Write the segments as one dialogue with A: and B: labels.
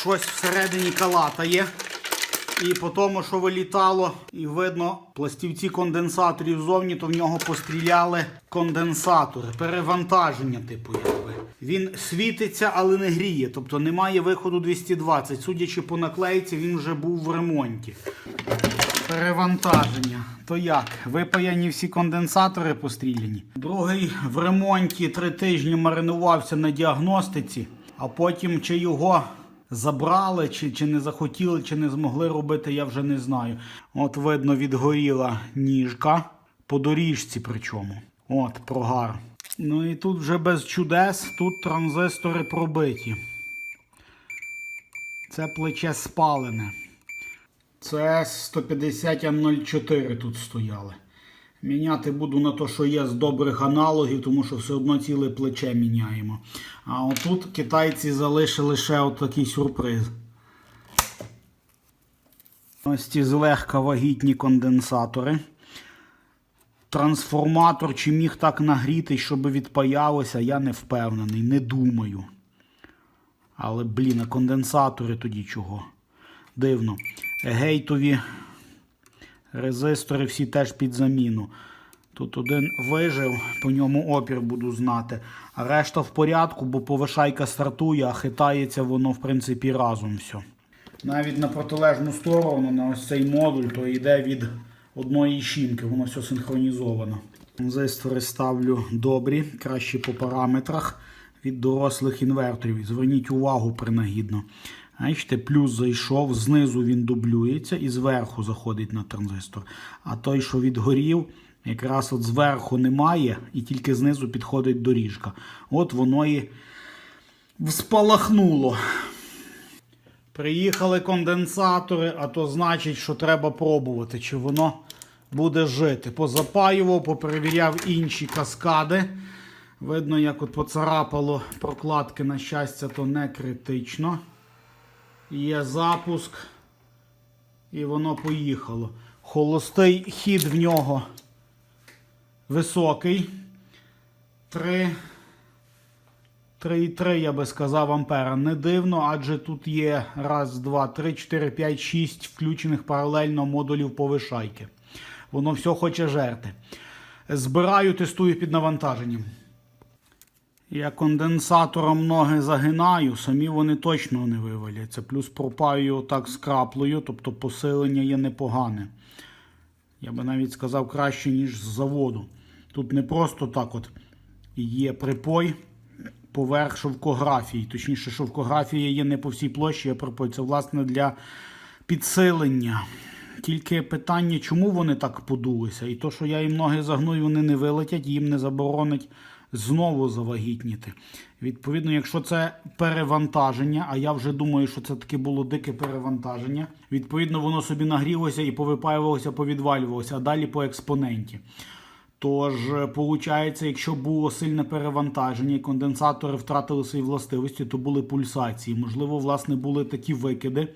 A: щось всередині калатає. І по тому, що вилітало, і видно, пластівці конденсаторів ззовні, то в нього постріляли конденсатори, перевантаження, типу, якби. Він світиться, але не гріє, тобто немає виходу 220. Судячи по наклейці, він вже був в ремонті. Перевантаження. То як? Випаяні всі конденсатори постріляні. Другий в ремонті три тижні маринувався на діагностиці, а потім чи його забрали, чи, чи не захотіли, чи не змогли робити, я вже не знаю. От видно, відгоріла ніжка по доріжці причому. От, прогар. Ну і тут вже без чудес, тут транзистори пробиті. Це плече спалене. Це 150 М04 тут стояли. Міняти буду на те, що є з добрих аналогів, тому що все одно ціле плече міняємо. А отут китайці залишили ще отакий сюрприз. Ось ці злегка вагітні конденсатори. Трансформатор чи міг так нагріти, щоб відпаялося, я не впевнений, не думаю. Але, блін, а конденсатори тоді чого? Дивно. Гейтові резистори всі теж під заміну. Тут один вижив, по ньому опір буду знати. А решта в порядку, бо повишайка стартує, а хитається воно, в принципі, разом все. Навіть на протилежну сторону, на ось цей модуль, то йде від одної щінки, воно все синхронізовано. Транзистори ставлю добрі, краще по параметрах від дорослих інверторів. Зверніть увагу принагідно. Бачите, плюс зайшов, знизу він дублюється і зверху заходить на транзистор. А той, що відгорів, якраз от зверху немає, і тільки знизу підходить доріжка. От воно і спалахнуло. Приїхали конденсатори, а то значить, що треба пробувати, чи воно буде жити. Позапаював, поперевіряв інші каскади. Видно, як от поцарапало прокладки, на щастя, то не критично. Є запуск, і воно поїхало. Холостий хід в нього високий. 3, 3,3, я би сказав, ампера. Не дивно, адже тут є раз, два, три, чотири, п'ять, шість включених паралельно модулів повишайки. Воно все хоче жерти. Збираю, тестую під навантаженням. Я конденсатором ноги загинаю, самі вони точно не виваляться. Плюс пропаю отак з краплею, тобто посилення є непогане. Я би навіть сказав краще, ніж з заводу. Тут не просто так от є припой поверх шовкографії. Точніше, шовкографія є не по всій площі, а припой. Це власне для підсилення. Тільки питання, чому вони так подулися? І то, що я їм ноги загну, і вони не вилетять, їм не заборонить знову завагітніти. Відповідно, якщо це перевантаження, а я вже думаю, що це таке було дике перевантаження. Відповідно, воно собі нагрілося і повипаювалося, повідвалювалося, а далі по експоненті. Тож, виходить, якщо було сильне перевантаження і конденсатори втратили свої властивості, то були пульсації. Можливо, власне, були такі викиди,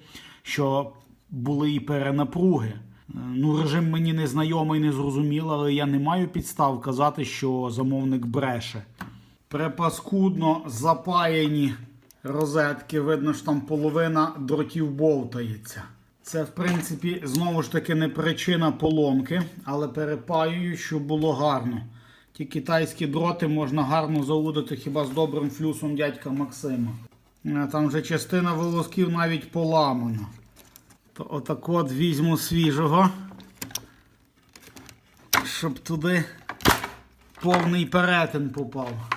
A: що були і перенапруги. Ну, режим мені не знайомий, не зрозумілий, але я не маю підстав казати, що замовник бреше. Препаскудно запаяні розетки, видно, що там половина дротів болтається. Це, в принципі, знову ж таки не причина поломки, але перепаюю, щоб було гарно. Ті китайські дроти можна гарно заудити хіба з добрим флюсом дядька Максима. Там вже частина волосків навіть поламана. То отак от візьму свіжого, щоб туди повний перетин попав.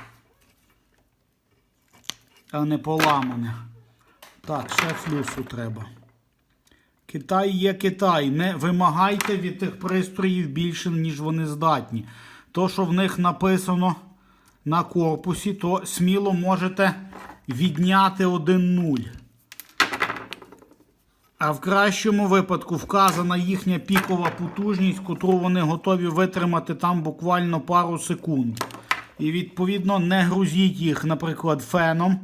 A: А не поламане. Так, ще флюсу треба. Китай є Китай. Не вимагайте від тих пристроїв більше, ніж вони здатні. То, що в них написано на корпусі, то сміло можете відняти один нуль. А в кращому випадку вказана їхня пікова потужність, котру вони готові витримати там буквально пару секунд. І відповідно не грузіть їх, наприклад, феном.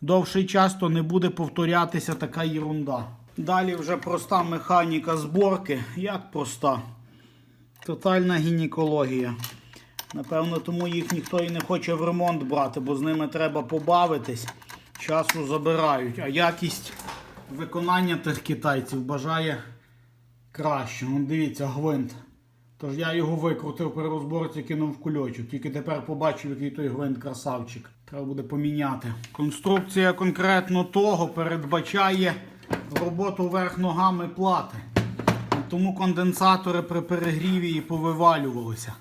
A: Довший час то не буде повторятися така єрунда. Далі вже проста механіка зборки. Як проста? Тотальна гінекологія. Напевно, тому їх ніхто і не хоче в ремонт брати, бо з ними треба побавитись. Часу забирають. А якість виконання тих китайців бажає краще. Ну, дивіться, гвинт. Тож я його викрутив при розборці, кинув в кульочок. Тільки тепер побачив, який той гвинт красавчик. Треба буде поміняти. Конструкція конкретно того передбачає роботу верх ногами плати. Тому конденсатори при перегріві і повивалювалися.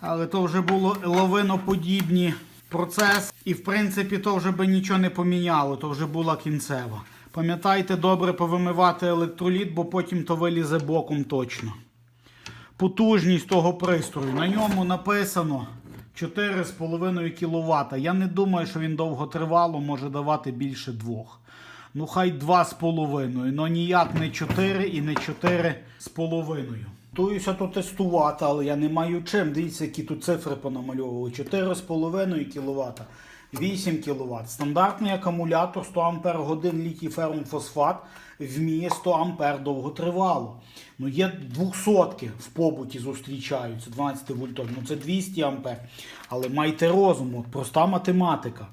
A: Але то вже було лавиноподібні процес, і в принципі то вже би нічого не поміняло, то вже була кінцева. Пам'ятайте добре повимивати електроліт, бо потім то вилізе боком точно. Потужність того пристрою. На ньому написано 4,5 кВт. Я не думаю, що він довготривало може давати більше двох. Ну, хай 2,5, але ніяк не 4 і не 4,5. Туюся то тестувати, але я не маю чим. Дивіться, які тут цифри понамальовували. 4,5 кВт, 8 кВт. Стандартний акумулятор 100 Ах літій ферум фосфат вміє 100 А довготривало. Ну, є 200 в побуті зустрічаються, 12 вольтові. Ну це 200 А. Але майте розум, от проста математика.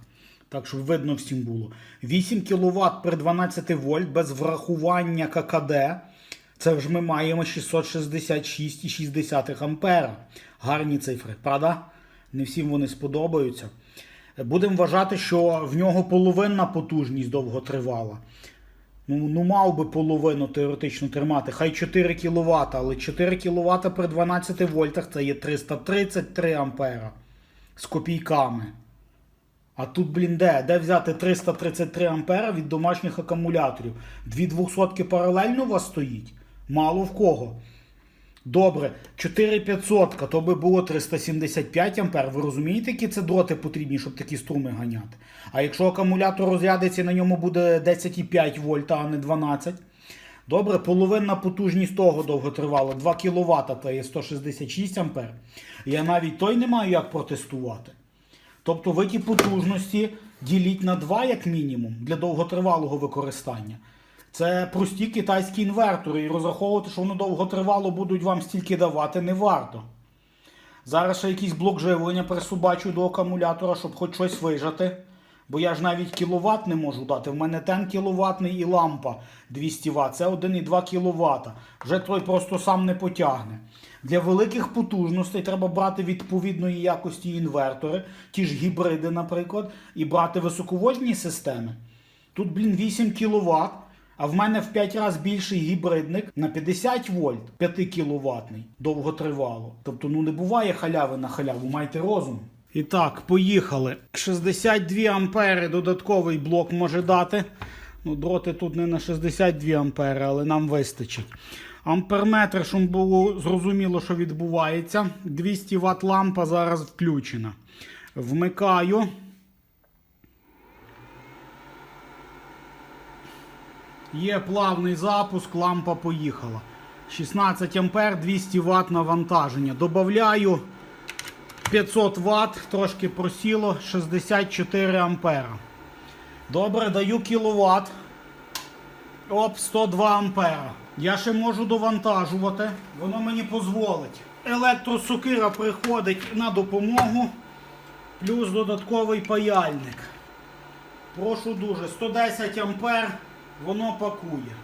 A: Так, щоб видно всім було. 8 кВт при 12 вольт без врахування ККД. Це ж ми маємо 666,6 ампера. Гарні цифри, правда? Не всім вони сподобаються. Будемо вважати, що в нього половинна потужність довготривала. Ну, ну мав би половину теоретично тримати. Хай 4 кВт, але 4 кВт при 12 вольтах це є 333 ампера з копійками. А тут, блін, де? Де взяти 333 ампера від домашніх акумуляторів? Дві двохсотки паралельно у вас стоїть? Мало в кого. Добре, 4500, то би було 375 ампер. Ви розумієте, які це дроти потрібні, щоб такі струми ганяти? А якщо акумулятор розрядиться, на ньому буде 10,5 вольта, а не 12. Добре, половинна потужність того довготривала, 2 кВт, то є 166 ампер. Я навіть той не маю як протестувати. Тобто ви ті потужності діліть на 2 як мінімум для довготривалого використання. Це прості китайські інвертори, і розраховувати, що вони довготривало будуть вам стільки давати, не варто. Зараз ще якийсь блок живлення присубачу до акумулятора, щоб хоч щось вижати. Бо я ж навіть кіловат не можу дати. В мене 10 кВт і лампа 200 Вт. Це 1,2 кВт. Вже той просто сам не потягне. Для великих потужностей треба брати відповідної якості інвертори, ті ж гібриди, наприклад, і брати високовольтні системи. Тут, блін, 8 кВт. А в мене в 5 разів більший гібридник на 50 вольт 5 кВт довготривало. Тобто, ну не буває халяви на халяву, майте розум. І так, поїхали. 62 ампери додатковий блок може дати. Ну, дроти тут не на 62 ампери, але нам вистачить. Амперметр, щоб було зрозуміло, що відбувається. 200 Вт лампа зараз включена. Вмикаю. Є плавний запуск, лампа поїхала. 16 ампер, 200 Вт навантаження. Добавляю 500 Вт, трошки просіло, 64 ампера. Добре, даю кіловат. Оп, 102 ампера. Я ще можу довантажувати, воно мені дозволить. Електросокира приходить на допомогу, плюс додатковий паяльник. Прошу дуже, 110 ампер, воно пакує.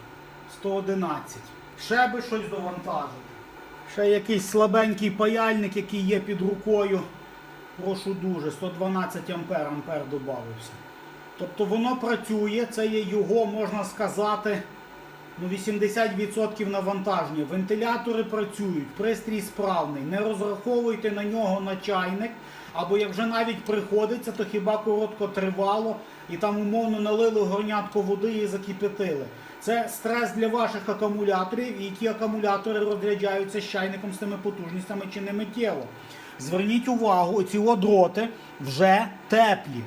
A: 111. Ще би щось довантажити. Ще якийсь слабенький паяльник, який є під рукою. Прошу дуже, 112 ампер, ампер додався. Тобто воно працює, це є його, можна сказати, ну 80% навантаження. Вентилятори працюють, пристрій справний. Не розраховуйте на нього на чайник. Або як вже навіть приходиться, то хіба коротко тривало і там умовно налили горнятко води і закипятили. Це стрес для ваших акумуляторів, і які акумулятори розряджаються з чайником з тими потужностями чи не миттєво. Зверніть увагу, ці дроти вже теплі.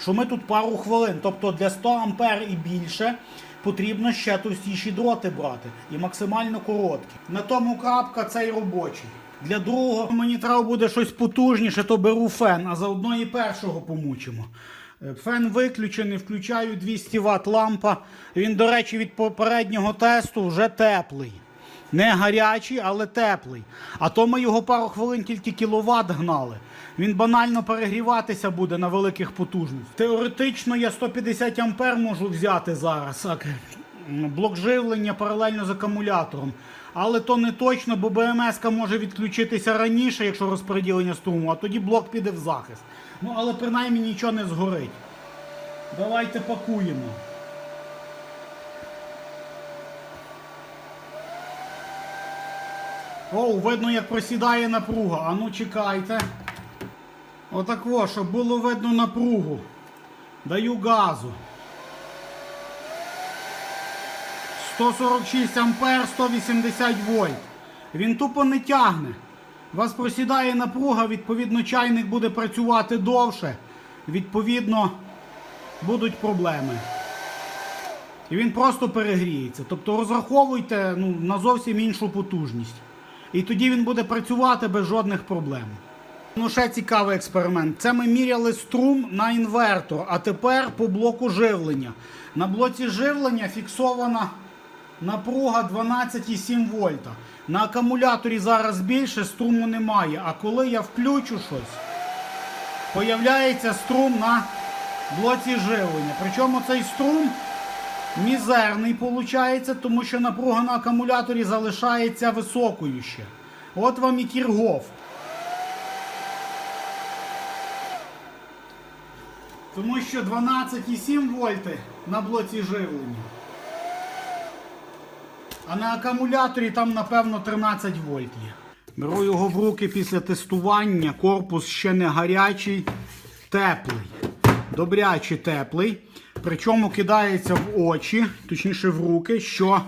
A: Що ми тут пару хвилин, тобто для 100 ампер і більше потрібно ще товстіші дроти брати і максимально короткі. На тому крапка цей робочий. Для другого мені треба буде щось потужніше, то беру фен, а заодно і першого помучимо. Е, Фен виключений, включаю 200 Вт лампа. Він, до речі, від попереднього тесту вже теплий. Не гарячий, але теплий. А то ми його пару хвилин тільки кіловат гнали. Він банально перегріватися буде на великих потужностях. Теоретично я 150 ампер можу взяти зараз. Блок живлення паралельно з акумулятором. Але то не точно, бо БМС може відключитися раніше, якщо розподілення струму, а тоді блок піде в захист. Ну але принаймні нічого не згорить. Давайте пакуємо. О, видно, як просідає напруга. А ну чекайте. Отак щоб було видно напругу. Даю газу. 146 ампер, 180 вольт. Він тупо не тягне. Вас просідає напруга, відповідно, чайник буде працювати довше. Відповідно, будуть проблеми. І він просто перегріється. Тобто розраховуйте ну, на зовсім іншу потужність. І тоді він буде працювати без жодних проблем. Ну, ще цікавий експеримент. Це ми міряли струм на інвертор, а тепер по блоку живлення. На блоці живлення фіксована напруга 12,7 вольта. На акумуляторі зараз більше, струму немає. А коли я включу щось, появляється струм на блоці живлення. Причому цей струм мізерний виходить, тому що напруга на акумуляторі залишається високою ще. От вам і Кіргоф. Тому що 12,7 вольти на блоці живлення. А на акумуляторі там, напевно, 13 вольт є. Беру його в руки після тестування. Корпус ще не гарячий, теплий. Добряче теплий. Причому кидається в очі, точніше в руки, що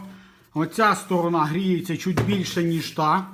A: оця сторона гріється чуть більше, ніж та.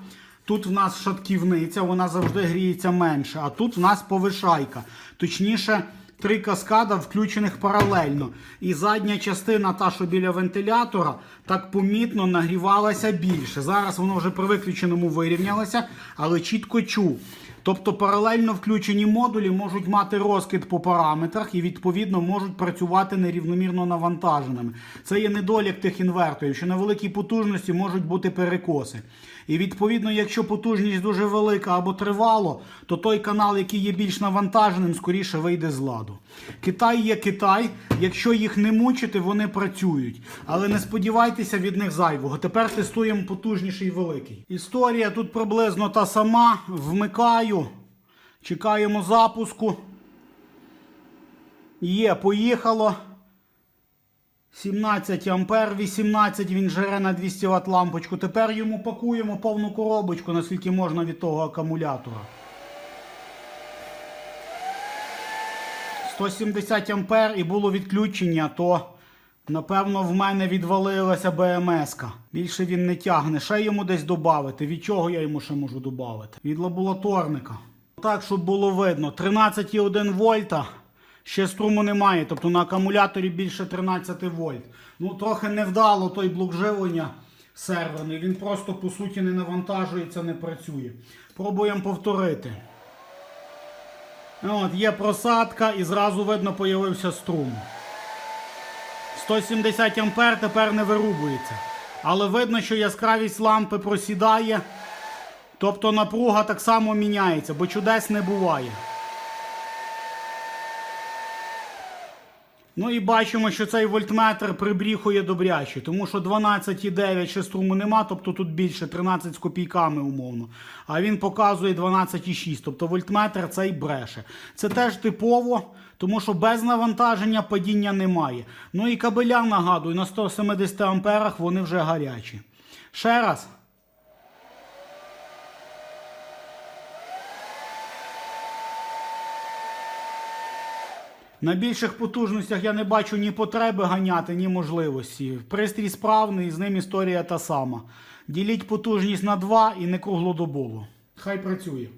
A: Тут в нас шатківниця, вона завжди гріється менше. А тут в нас повишайка. Точніше, три каскада включених паралельно. І задня частина, та, що біля вентилятора, так помітно нагрівалася більше. Зараз воно вже при виключеному вирівнялося, але чітко чув. Тобто паралельно включені модулі можуть мати розкид по параметрах і відповідно можуть працювати нерівномірно навантаженими. Це є недолік тих інверторів, що на великій потужності можуть бути перекоси. І відповідно, якщо потужність дуже велика або тривало, то той канал, який є більш навантаженим, скоріше вийде з ладу. Китай є Китай. Якщо їх не мучити, вони працюють. Але не сподівайтеся від них зайвого. Тепер тестуємо потужніший і великий. Історія тут приблизно та сама. Вмикаю. Чекаємо запуску. Є, поїхало. 17 ампер, 18 він жере на 200 Вт лампочку. Тепер йому пакуємо повну коробочку, наскільки можна від того акумулятора. 170 ампер і було відключення, то напевно в мене відвалилася БМС-ка. Більше він не тягне. Ще йому десь додати. Від чого я йому ще можу додати? Від лабораторника. Так, щоб було видно. 13,1 вольта. Ще струму немає, тобто на акумуляторі більше 13 вольт. Ну, трохи невдало той блок живлення серверний. Він просто по суті не навантажується, не працює. Пробуємо повторити. От, Є просадка і зразу видно появився струм. 170 ампер тепер не вирубується. Але видно, що яскравість лампи просідає. Тобто напруга так само міняється, бо чудес не буває. Ну і бачимо, що цей вольтметр прибріхує добряче, тому що 12,9 ще струму нема, тобто тут більше 13 з копійками умовно. А він показує 12,6, тобто вольтметр цей бреше. Це теж типово, тому що без навантаження падіння немає. Ну і кабеля, нагадую, на 170 амперах вони вже гарячі. Ще раз. На більших потужностях я не бачу ні потреби ганяти, ні можливості. Пристрій справний, з ним історія та сама. Діліть потужність на 2 і не круглодобово. Хай працює.